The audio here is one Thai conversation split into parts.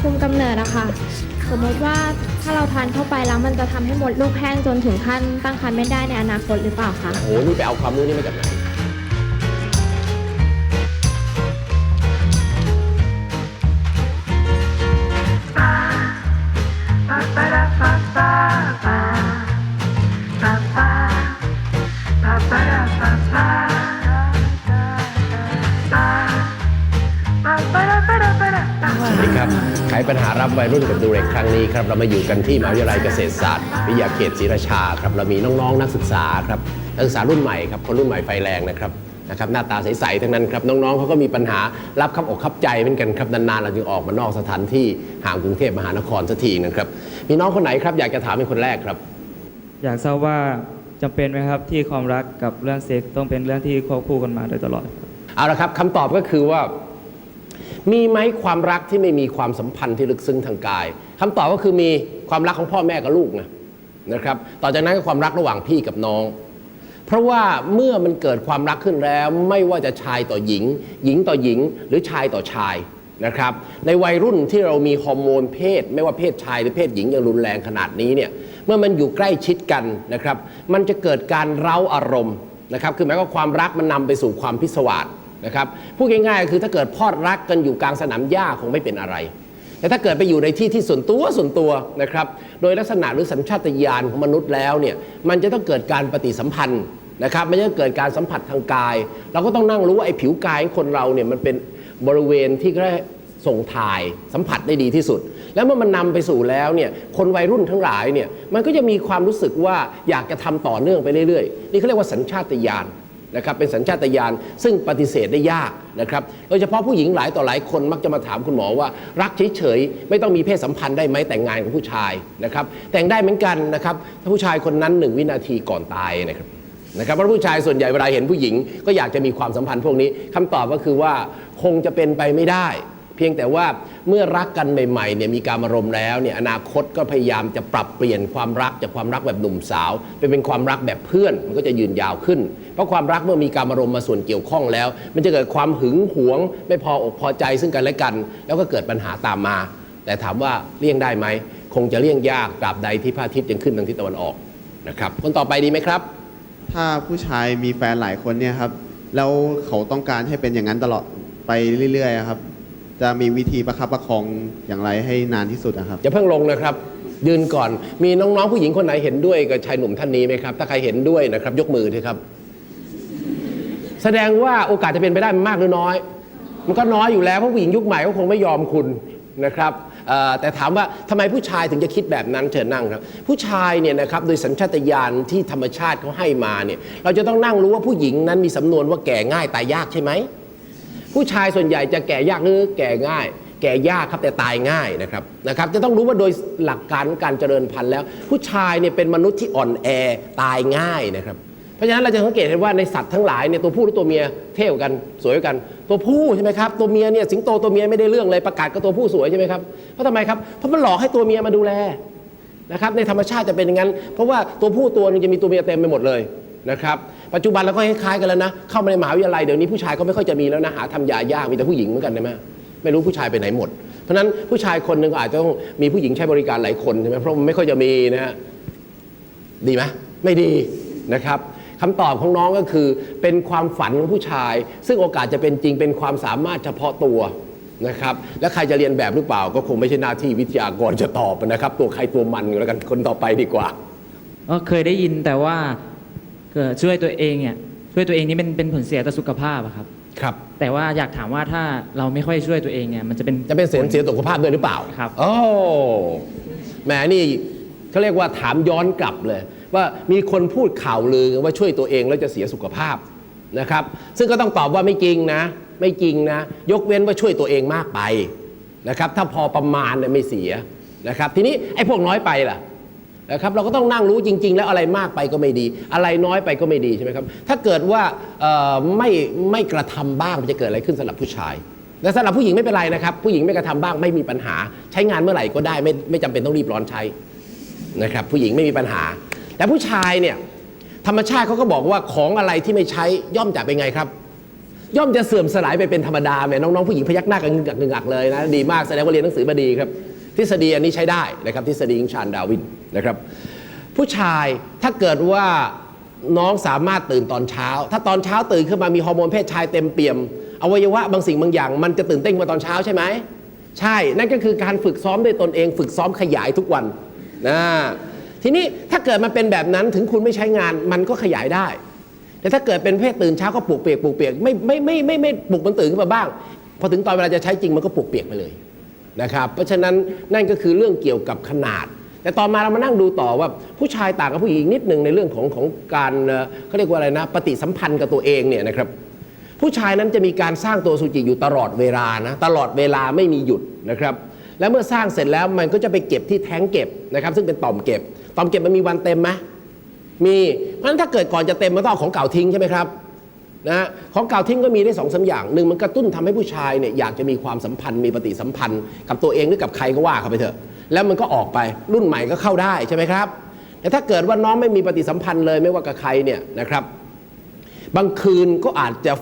คุมกำเนิดอะค่ะ สมมติว่าถ้าเราทานเข้าไปแล้วมันจะทำให้มดลูกแห้งจนถึงขั้นตั้งครรภ์ไม่ได้ในอนาคตหรือเปล่าคะ โอ้โหนี่ไปเอาความรู้นี่มาจากไหน ปัญหารับวัยรุ่นกับดูเร็กครั้งนี้ครับเรามาอยู่กันที่มหาวิทยาลัยเกษตรศาสตร์ วิทยาเขตศรีราชาครับเรามีน้องๆ นักศึกษาครับนักศึกษารุ่นใหม่ครับคนรุ่นใหม่ไฟแรงนะครับนะครับหน้าตาใสๆทั้งนั้นครับน้องๆเขาก็มีปัญหารับคับอกคับใจเหมือนกันครับนานๆเราจึงออกมานอกสถานที่ห่างกรุงเทพมหานครสักทีนะครับมีน้องคนไหนครับอยากจะถามเป็นคนแรกครับ อยากทราบว่าจำเป็นไหมครับที่ความรักกับเรื่องเซ็กส์ต้องเป็นเรื่องที่ควบคู่กันมาโดยตลอดครับเอาละครับคำตอบก็คือว่า มีไหมความรักที่ไม่มีความสัมพันธ์ที่ลึกซึ้งทางกายคำตอบก็คือมีความรักของพ่อแม่กับลูกนะนะครับ ต่อจากนั้นก็ความรักระหว่างพี่กับน้อง เพราะว่าเมื่อมันเกิดความรักขึ้นแล้ว ไม่ว่าจะชายต่อหญิง หญิงต่อหญิง หรือชายต่อชายนะครับ ในวัยรุ่นที่เรามีฮอร์โมนเพศ ไม่ว่าเพศชายหรือเพศหญิงอย่างรุนแรงขนาดนี้เนี่ยเมื่อมันอยู่ใกล้ชิดกันนะครับ มันจะเกิดการเร้าอารมณ์นะครับ คือหมายความว่าความรักมันนำไปสู่ความพิศวาส นะครับพูดง่ายๆคือถ้าเกิดพอดรักกันอยู่กลางสนามหญ้าคงไม่เป็นอะไร แต่ถ้าเกิดไปอยู่ในที่ที่ส่วนตัวส่วนตัวนะครับโดยลักษณะหรือสัญชาตญาณของมนุษย์แล้วเนี่ยมันจะต้องเกิดการปฏิสัมพันธ์นะครับมันจะเกิดการสัมผัสทางกาย เราก็ต้องนั่งรู้ว่าไอ้ผิวกายของคนเราเนี่ยมันเป็นบริเวณที่ก็ส่งถ่ายสัมผัสได้ดีที่สุด แล้วเมื่อมันนำไปสู่แล้วเนี่ยคนวัยรุ่นทั้งหลายเนี่ยมันก็จะมีความรู้สึกว่าอยากจะทำต่อเนื่องไปเรื่อยๆ นี่เขาเรียกว่าสัญชาตญาณ นะครับเป็นสัญชาตญาณซึ่งปฏิเสธได้ยากนะครับโดยเฉพาะผู้หญิงหลายต่อหลายคนมักจะมาถามคุณหมอว่า รักเฉยๆไม่ต้องมีเพศสัมพันธ์ได้ไหมแต่งงานกับผู้ชายนะครับแต่งได้เหมือนกันนะครับถ้าผู้ชายคนนั้นหนึ่งวินาทีก่อนตายนะครับนะครับเพราะผู้ชายส่วนใหญ่เวลาเห็นผู้หญิง ก็อยากจะมีความสัมพันธ์พวกนี้คำตอบก็คือว่าคงจะเป็นไปไม่ได้ เพียงแต่ว่าเมื่อรักกันใหม่ๆเนี่ยมีการอารมณ์แล้วเนี่ยอนาคตก็พยายามจะปรับเปลี่ยนความรักจากความรักแบบหนุ่มสาวไปเป็นความรักแบบเพื่อนมันก็จะยืนยาวขึ้น เพราะความรักเมื่อมีการอารมณ์มาส่วนเกี่ยวข้องแล้ว มันจะเกิดความหึงหวง ไม่พออกพอใจซึ่งกันและกัน แล้วก็เกิดปัญหาตามมา แต่ถามว่าเลี่ยงได้ไหมคงจะเลี่ยงยากตราบใดที่พระอาทิตย์ยังขึ้นทางทิศตะวันออกนะครับคนต่อไปดีไหมครับ ถ้าผู้ชายมีแฟนหลายคนเนี่ยครับแล้วเขาต้องการให้เป็นอย่างนั้นตลอดไปเรื่อยๆครับ จะมีวิธีประคับประคองอย่างไรให้นานที่สุดนะครับ อย่าเพิ่งลงนะครับ ยืนก่อนมีน้องๆผู้หญิงคนไหนเห็นด้วยกับชายหนุ่มท่านนี้ไหมครับ ถ้าใครเห็นด้วยนะครับ ยกมือทีครับ แสดงว่าโอกาสจะเป็นไปได้มันมากหรือน้อย มันก็น้อยอยู่แล้วเพราะผู้หญิงยุคใหม่ก็คงไม่ยอมคุณนะครับแต่ถามว่าทำไมผู้ชายถึงจะคิดแบบนั้นเชิญนั่งครับ ผู้ชายเนี่ยนะครับโดยสัญชาตญาณที่ธรรมชาติเขาให้มาเนี่ยเราจะต้องนั่งรู้ว่าผู้หญิงนั้นมีสำนวนว่าแก่ง่ายตายยากใช่ไหม ผู้ชายส่วนใหญ่จะแก่ยากหรือแก่ง่าย แก่ยากครับแต่ตายง่ายนะครับนะครับจะต้องรู้ว่าโดยหลักการการเจริญพันธุ์แล้ว ผู้ชายเนี่ยเป็นมนุษย์ที่อ่อนแอตายง่ายนะครับเพราะฉะนั้นเราจะสังเกตเห็นว่าในสัตว์ทั้งหลายเนี่ยตัวผู้หรือตัวเมียเท่ากันสวยกัน ตัวผู้ใช่ไหมครับตัวเมียเนี่ยสิงโตตัวเมียไม่ได้เรื่องเลยประกาศก็ตัวผู้สวยใช่ไหมครับเพราะทำไมครับเพราะมันหลอกให้ตัวเมียมาดูแลนะครับในธรรมชาติจะเป็นอย่างนั้น เพราะว่าตัวผู้ตัวหนึงจะมีตัวเมียเต็มไปหมดเลยนะครับ ปัจจุบันเราก็คล้ายๆกันแล้วนะ เข้ามาในมหาวิทยาลัยเดี๋ยวนี้ผู้ชายก็ไม่ค่อยจะมีแล้วนะหาทำยายากมีแต่ผู้หญิงเหมือนกันใช่ไหมไม่รู้ผู้ชายไปไหนหมด เพราะนั้นผู้ชายคนหนึ่งก็อาจจะต้องมีผู้หญิงใช้บริการหลายคนใช่ไหมเพราะมันไม่ค่อยจะมีนะฮะดีไหมไม่ดีนะครับคำตอบของน้องก็คือเป็นความฝันของผู้ชาย ซึ่งโอกาสจะเป็นจริงเป็นความสามารถเฉพาะตัวนะครับและใครจะเรียนแบบหรือเปล่า ก็คงไม่ใช่หน้าที่วิทยากรจะตอบนะครับ ตัวใครตัวมันแล้วกันคนต่อไปดีกว่าก็เคยได้ยินแต่ว่า เกิดช่วยตัวเองเนี่ยช่วยตัวเองนี่เป็นเป็นผลเสียต่อสุขภาพอะครับ ครับ แต่ว่าอยากถามว่าถ้าเราไม่ค่อยช่วยตัวเองเนี่ยมันจะเป็น จะเป็นเสียเสียสุขภาพด้วยหรือเปล่าครับ โอ้แหมนี่เขาเรียกว่าถามย้อนกลับเลย ว่ามีคนพูดข่าวลือกันว่าช่วยตัวเองแล้วจะเสียสุขภาพนะครับ ซึ่งก็ต้องตอบว่าไม่จริงนะ ไม่จริงนะ ยกเว้นว่าช่วยตัวเองมากไปนะครับ ถ้าพอประมาณเนี่ยไม่เสียนะครับ ทีนี้ไอ้พวกน้อยไปล่ะ นะครับเราก็ต้องนั่งรู้จริง ๆ แล้วอะไรมากไปก็ไม่ดี อะไรน้อยไปก็ไม่ดีใช่ไหมครับถ้าเกิดว่าไม่ไม่กระทำบ้างมันจะเกิดอะไรขึ้นสำหรับผู้ชายแต่สำหรับผู้หญิงไม่เป็นไรนะครับ ผู้หญิงไม่กระทำบ้างไม่มีปัญหา ใช้งานเมื่อไหร่ก็ได้ไม่ไม่จำเป็นต้องรีบร้อนใช้นะครับผู้หญิงไม่มีปัญหา แต่ผู้ชายเนี่ยธรรมชาติเขาก็บอกว่าของอะไรที่ไม่ใช้ย่อมจะเป็นไงครับย่อมจะเสื่อมสลายไปเป็นธรรมดาแหมน้องๆผู้หญิงพยักหน้ากันงึกงักเลยนะดีมากแสดงว่าเรียนหนังสือมาดีครับ ทฤษฎีอันนี้ใช้ได้นะครับทฤษฎีของชาญดาวิน นะครับ ผู้ชายถ้าเกิดว่าน้องสามารถตื่นตอนเช้า ถ้าตอนเช้าตื่นขึ้นมามีฮอร์โมนเพศชายเต็มเปี่ยม อวัยวะบางสิ่งบางอย่าง มันจะตื่นเต้นกว่าตอนเช้าใช่ไหม ใช่ นั่นก็คือการฝึกซ้อมด้วยตนเอง ฝึกซ้อมขยายทุกวันนะทีนี้ถ้าเกิดมันเป็นแบบนั้นถึงคุณไม่ใช้งานมันก็ขยายได้ แต่ถ้าเกิดเป็นเพศตื่นเช้าก็ปลูกเปียกปลูกเปียกไม่ไม่ไม่ไม่ไม่ปลุกมันตื่นขึ้นมาบ้าง พอถึงตอนเวลาจะใช้จริงมันก็ปลูกเปียกไปเลยนะครับ เพราะฉะนั้นนั่นก็คือเรื่องเกี่ยวกับขนาด แต่ตอนมาเรามานั่งดูต่อว่าผู้ชายต่างกับผู้หญิงนิดหนึ่งในเรื่องของของการเขาเรียกว่าอะไรนะ ปฏิสัมพันธ์กับตัวเองเนี่ยนะครับผู้ชายนั้นจะมีการสร้างตัวสุจิอยู่ตลอดเวลานะตลอดเวลาไม่มีหยุดนะครับและเมื่อสร้างเสร็จแล้วมันก็จะไปเก็บที่แท้งเก็บนะครับซึ่งเป็นต่อมเก็บ ต่อมเก็บมันมีวันเต็มไหมมีเพราะฉะนั้นถ้าเกิดก่อนจะเต็มมันต้องของเก่าทิ้งใช่ไหมครับนะของเก่าทิ้งก็มีได้สองสามอย่างหนึ่งมันกระตุ้นทำให้ผู้ชายเนี่ยอยากจะมีความสัมพันธ์มีปฏิสัมพันธ์กับตัวเองหรือกับใครก็ว่าเขาไปเถอะ แล้วมันก็ออกไปรุ่นใหม่ก็เข้าได้ใช่ไหมครับแต่ถ้าเกิดว่าน้องไม่มีปฏิสัมพันธ์เลยไม่ว่ากับใครเนี่ยนะครับ บางคืนก็อาจจะ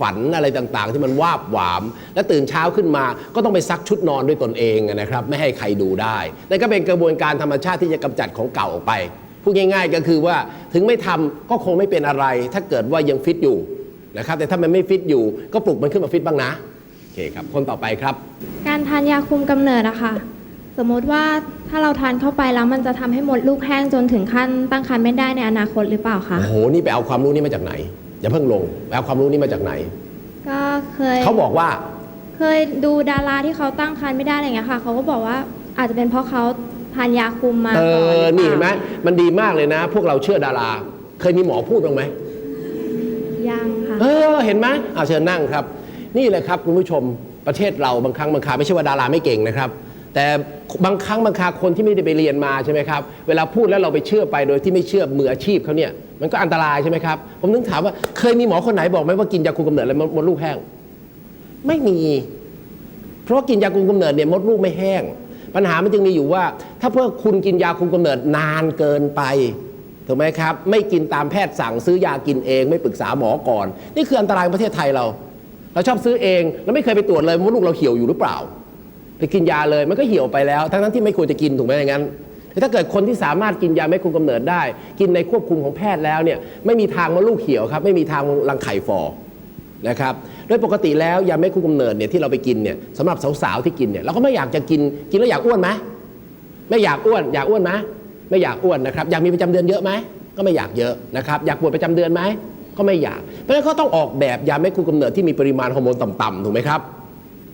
ฝันอะไรต่างๆ ที่มันวาบหวาม และตื่นเช้าขึ้นมา ก็ต้องไปซักชุดนอนด้วยตนเองนะครับ ไม่ให้ใครดูได้นั่นก็เป็นกระบวนการธรรมชาติที่จะกำจัดของเก่าออกไปพูดง่ายๆก็คือว่าถึงไม่ทำก็คงไม่เป็นอะไร ถ้าเกิดว่ายังฟิตอยู่นะครับแต่ถ้ามันไม่ฟิตอยู่ก็ปลุกมันขึ้นมาฟิตบ้างนะโอเคครับคนต่อไปครับ การทานยาคุมกำเนิดอะค่ะ สมมติว่าถ้าเราทานเข้าไปแล้วมันจะทำให้มดลูกแห้งจนถึงขั้นตั้งครรภ์ไม่ได้ในอนาคตหรือเปล่าคะ โอ้โห นี่ไปเอาความรู้นี้มาจากไหน อย่าเพิ่งลงไปเอาความรู้นี้มาจากไหน ก็เคย เขาบอกว่าเคยดูดาราที่เขาตั้งครรภ์ไม่ได้อะไรอย่างเงี้ยค่ะเขาก็บอกว่าอาจจะเป็นเพราะเขาทานยาคุมมาเอก่อนอรือปล่านี่เห็นไหมมันดีมากเลยนะ พวกเราเชื่อดารา เคยมีหมอพูดบ้างไหม ยังค่ะ เออเห็นไหมเอาเชิญนั่งครับ นี่แหละครับคุณผู้ชมประเทศเราบางครั้งบางคราไม่ใช่ว่าดาราไม่เก่งนะครับ แต่บางครั้งบางคาคนที่ไม่ได้ไปเรียนมาใช่ไหมครับเวลาพูดแล้วเราไปเชื่อไปโดยที่ไม่เชื่อมืออาชีพเขาเนี่ยมันก็อันตรายใช่ไหมครับผมนึกถามว่าเคยมีหมอคนไหนบอกไหมว่ากินยาคุมกำเนิดแล้วมดลูกแห้ง ไม่มี เพราะกินยาคุมกำเนิดเนี่ยมดลูกไม่แห้ง ปัญหามันจึงมีอยู่ว่า ถ้าเพื่อคุณกินยาคุมกำเนิดนานเกินไปถูกไหมครับ ไม่กินตามแพทย์สั่งซื้อยากินเอง ไม่ปรึกษาหมอก่อน นี่คืออันตรายของประเทศไทยเรา เราชอบซื้อเองแล้วไม่เคยไปตรวจเลยว่าลูกเราเหี่ยวอยู่หรือเปล่า ไปกินยาเลยมันก็เหี่ยวไปแล้ว ทั้งนั้นที่ไม่ควรจะกินถูกไหมอย่างนั้นแต่ถ้าเกิดคนที่สามารถกินยาไม่คุมกำเนิดได้ กินในควบคุมของแพทย์แล้วเนี่ยไม่มีทางว่าลูกเหี่ยวครับไม่มีทางรังไข่ฟอนะครับโดยปกติแล้วยาไม่คุมกำเนิดเนี่ยที่เราไปกินเนี่ยสำหรับสาวๆที่กินเนี่ยเราก็ไม่อยากจะกินกินแล้วอยากอ้วนไหมไม่อยากอ้วน อยากอ้วนไหมไม่อยากอ้วนนะครับอยากมีประจำเดือนเยอะไหมก็ไม่อยากเยอะนะครับอยากปวดประจำเดือนไหมก็ไม่อยาก เพราะฉะนั้นเขาต้องออกแบบยาไม่คุมกำเนิดที่มีปริมาณฮอร์โมนต่ำๆถูกไหมครับ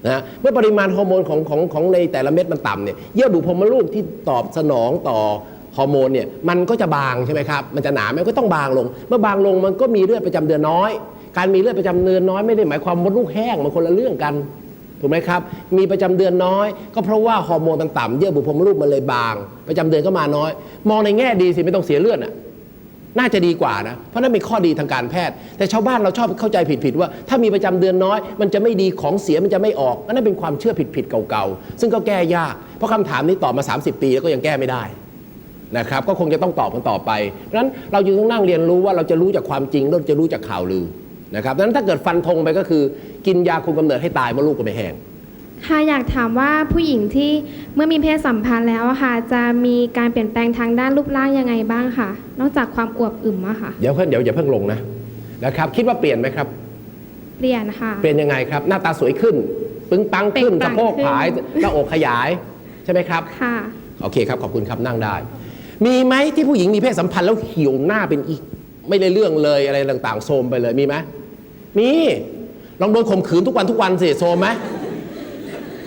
นะเมื่อปริมาณฮอร์โมนของของของในแต่ละเม็ดมันต่ำเนี่ยเยื่อบุพรมลูกที่ตอบสนองต่อฮอร์โมนเนี่ยมันก็จะบางใช่ไหมครับมันจะหนามันก็ต้องบางลง เมื่อบางลงมันก็มีเลือดประจำเดือนน้อย การมีเลือดประจำเดือนน้อยไม่ได้หมายความมดลูกแห้งมันคนละเรื่องกันถูกไหมครับ มีประจำเดือนน้อย ก็เพราะว่าฮอร์โมนต่ำๆเยื่อบุพรมลูกมันเลยบาง ประจำเดือนก็มาน้อย มองในแง่ดีสิไม่ต้องเสียเลือดอะ น่าจะดีกว่านะ เพราะนั่นเป็นข้อดีทางการแพทย์ แต่ชาวบ้านเราชอบเข้าใจผิดๆว่า ถ้ามีประจำเดือนน้อย มันจะไม่ดีของเสียมันจะไม่ออกอันนั่นเป็นความเชื่อผิดๆเก่าๆ ซึ่งก็แก้ยาก เพราะคำถามนี้ตอบมา 30 ปีแล้วก็ยังแก้ไม่ได้นะครับ ก็คงจะต้องตอบกันต่อไปเพราะฉะนั้นเราจึงต้องนั่งเรียนรู้ว่าเราจะรู้จากความจริงเราจะรู้จากข่าวลือนะครับดังนั้นถ้าเกิดฟันธงไปก็คือ กินยาคุมกำเนิดให้ตายเมื่อลูกก็ไม่แห้ง ค่ะอยากถามว่าผู้หญิงที่เมื่อมีเพศสัมพันธ์แล้วอะค่ะ จะมีการเปลี่ยนแปลงทางด้านรูปร่างยังไงบ้างค่ะ นอกจากความอวบอึมอะค่ะ เดี๋ยวเพิ่งเดี๋ยวอย่าเพิ่งลงนะนะครับ คิดว่าเปลี่ยนไหมครับ เปลี่ยนค่ะ เปลี่ยนยังไงครับ หน้าตาสวยขึ้น ปึ้งปังขึ้นเปล่งปลั่สะงโพกขึ้น ผายหน้าอกขยายใช่ไหมครับ ค่ะ โอเคครับ ขอบคุณครับนั่งได้ มีไหมที่ผู้หญิงมีเพศสัมพันธ์แล้วเหี่ยวหน้าเป็นอีก ไม่ได้เรื่องเลยอะไรต่างๆโทรมไปเลยมีไหมมีลองโดนข่มขืนทุกวันทุกวันสิโทรมไหม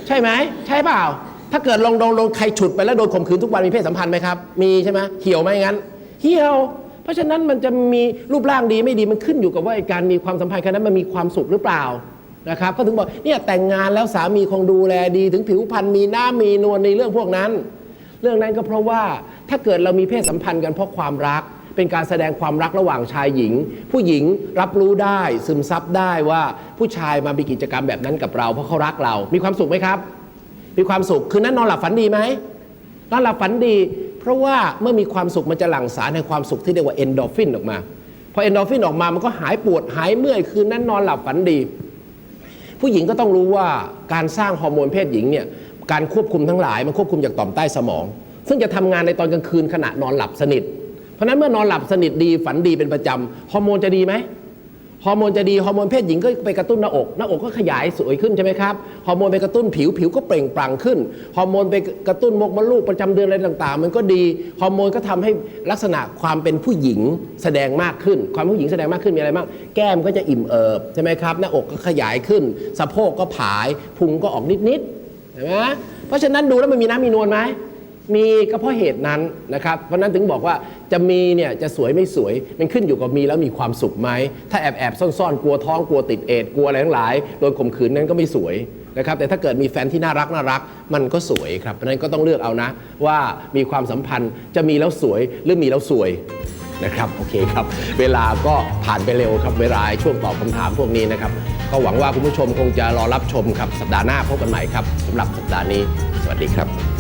ใช่ไหมใช่เปล่า ถ้าเกิดลองโดนโดนใครฉุดไปแล้วโดนข่มขืนทุกวันมีเพศสัมพันธ์ไหมครับ มีใช่ไหมเหี่ยวไหมงั้น เหี่ยว เพราะฉะนั้นมันจะมีรูปร่างดีไม่ดีมันขึ้นอยู่กับว่าการมีความสัมพันธ์แค่นั้นมันมีความสุขหรือเปล่านะครับก็ถึงบอกเนี่ยแต่งงานแล้วสามีคงดูแลดีถึงผิวพรรณมีหน้ามีนวลในเรื่องพวกนั้น เรื่องนั้นก็เพราะว่าถ้าเกิดเรามีเพศสัมพันธ์กันเพราะความรัก เป็นการแสดงความรักระหว่างชายหญิง ผู้หญิงรับรู้ได้ซึมซับได้ว่าผู้ชายมามีกิจกรรมแบบนั้นกับเรา เพราะเขารักเรา มีความสุขไหมครับ มีความสุขคืนนั้นนอนหลับฝันดีไหมนอนหลับฝันดี เพราะว่าเมื่อมีความสุขมันจะหลั่งสารในความสุขที่เรียกว่าเอนโดรฟินออกมาพอเอนโดรฟินออกมามันก็หายปวดหายเมื่อยคืนนั้นนอนหลับฝันดี ผู้หญิงก็ต้องรู้ว่าการสร้างฮอร์โมนเพศหญิงเนี่ยการควบคุมทั้งหลายมันควบคุมจากต่อมใต้สมอง ซึ่งจะทำงานในตอนกลางคืนขณะนอนหลับสนิท เพราะนั้นเมื่อนอนหลับสนิทดีฝันดีเป็นประจำฮอร์โมนจะดีไหมฮอร์โมนจะดีฮอร์โมนเพศหญิงก็ไปกระตุ้นหน้าอกหน้าอกก็ขยายสวยขึ้นใช่ไหมครับฮอร์โมนไปกระตุ้นผิวผิวก็เปล่งปลั่งขึ้นฮอร์โมนไปกระตุ้นมกมดลูกประจำเดือนอะไรต่างๆ มันก็ดีฮอร์โมนก็ทำให้ลักษณะความเป็นผู้หญิงแสดงมากขึ้น ความผู้หญิงแสดงมากขึ้นมีอะไรบ้างแก้มก็จะอิ่มเอิบใช่ไหมครับหน้าอกก็ขยายขึ้น สะโพกก็ผายพุงก็ออกนิดๆเห็นไหมเพราะฉะนั้นดูแล้วมันมีน้ำมีนวลไหม มีก็เพราะเหตุนั้นนะครับเพราะนั้นถึงบอกว่าจะมีเนี่ยจะสวยไม่สวย มันขึ้นอยู่กับมีแล้วมีความสุขไหมถ้าแอบแอบซ่อนๆ กลัวท้องกลัวติดเอดกลัวอะไรทั้งหลายโดนข่มขืนนั้นก็ไม่สวยนะครับแต่ถ้าเกิดมีแฟนที่น่ารักน่ารัก มันก็สวยครับเพราะฉะนั้นก็ต้องเลือกเอานะ ว่ามีความสัมพันธ์จะมีแล้วสวยหรือมีแล้วสวยนะครับโอเคครับ เวลาก็ผ่านไปเร็วครับเวลาช่วงตอบคำถามพวกนี้นะครับ ก็หวังว่าคุณผู้ชมคงจะรอรับชมครับสัปดาห์หน้าพบกันใหม่ครับสำหรับสัปดาห์นี้ สวัสดีครับ